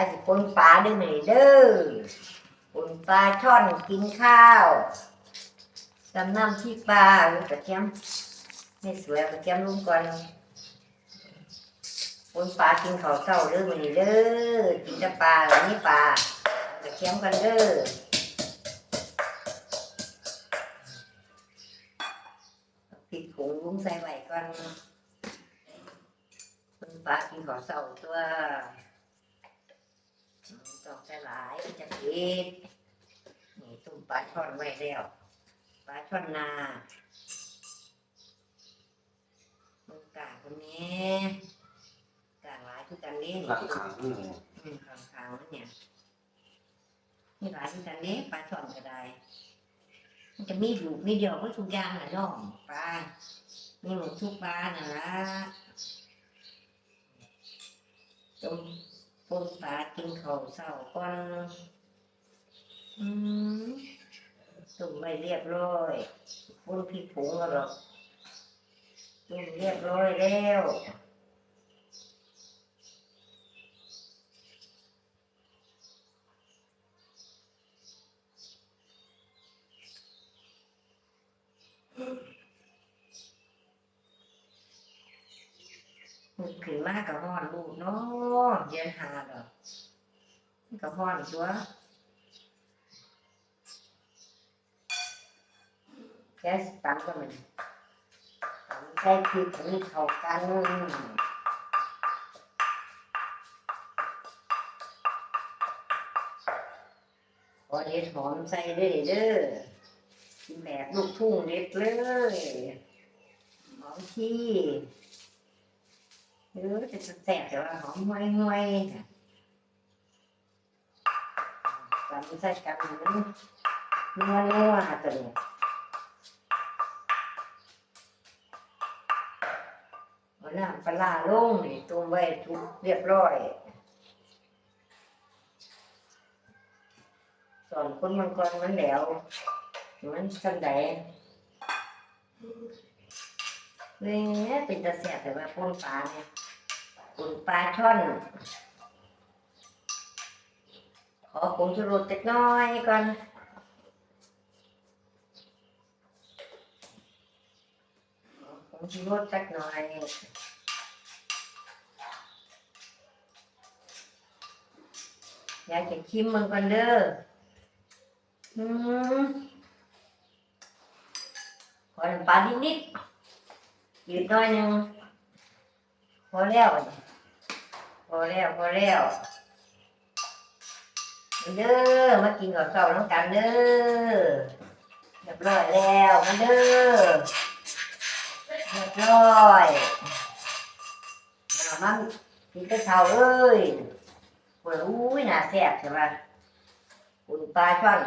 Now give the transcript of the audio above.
าสิปนปลาเด้อนี่เด้อปนปลาช่อนกินข้าวตำน้ำที่ปลาเอกระเทียมไม่สวยกระเทียมลงก่อนปนปลากินข้าวเช้าเด้อมื้อนี้เด้อกินแต่ปลาแล้วนี่ปลากระเทียมกันเด้อพริกผงลุงใส่ไว้ก่อนปนปลากินข้าวเช้าตัว ต้องใส่หลายจะเผ็ดนี่ตุ้มปลาช่อนไว้แล้วปลาช่อนนามึงกลางคนนี้กลางหลายคือกันนี้นี่ขังขังอืมอืมข้างข้างๆเนี่ยนี่หลายคือกันนี้ปลาช่อนก็ได้มันจะมีอยู่มีเดียวก็ทุกอย่างนะน้องปลามีหมดทุกปลาน่ะละต้ม ปนปลากินข้าวเช้าก่อนอืมตุ่มไม่เรียบร้อยปนพี่ผงแล้วหรอกตุ่มเรียบร้อยแล้ว ขึ้นมากกับห้อนลูกเนาะเย็นหาดอกมันกับห้อนตัวแก๊สตันก็มันตำใส่พริกนี่เข้ากันพอเด็ดหอมใส่เด้อเด้อแบบลูกทุ่งเด็ดเลยหอมที่ เออจะแสบแต่ว่าหอมห่วยห่วยตามใส่กันมันนัวนัวตัวนี้เอาน้ำปลาลงนี่ตุ้มไว้ทุกเรียบร้อยสอนคนมันก่อนมันแล้วมันสันใด เนี่ยเป็นตาแสบแต่ว่าปนปลาเนี่ยอุ่นปลาช่อน ขอผงชูรสเล็กน้อยก่อนขอผงชูรสสักน่อยอยากจะชิมมันก่อนเด้ออืมขอน้ำปลานิดนิดๆ ยืดหน้อยหนึงพอแล้วบัดนี้พอแล้วพอแล้วเด้อมากินข้าวเช้าน้ำกันเด้อเรียบร้อยแล้วมาเด้อเรียบร้อยมามันกินกระเช้าเอ้ยโอ้ยอุ้ยน่าแซ่บใช่ไหมอุ่นปลาช่อน